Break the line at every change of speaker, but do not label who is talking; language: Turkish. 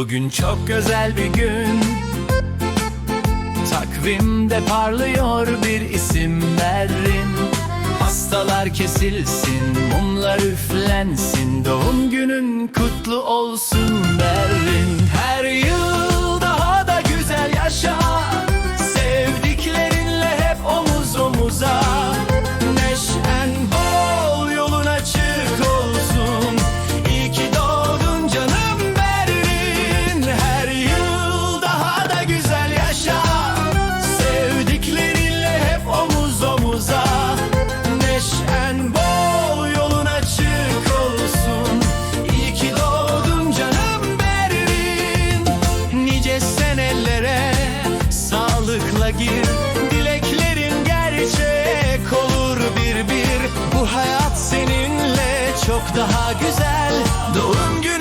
Bugün çok özel bir gün. Takvimde parlıyor bir isim Berrin Hastalar kesilsin, mumlar üflensin. Doğum günün kutlu olsun. çok daha güzel. Doğum günü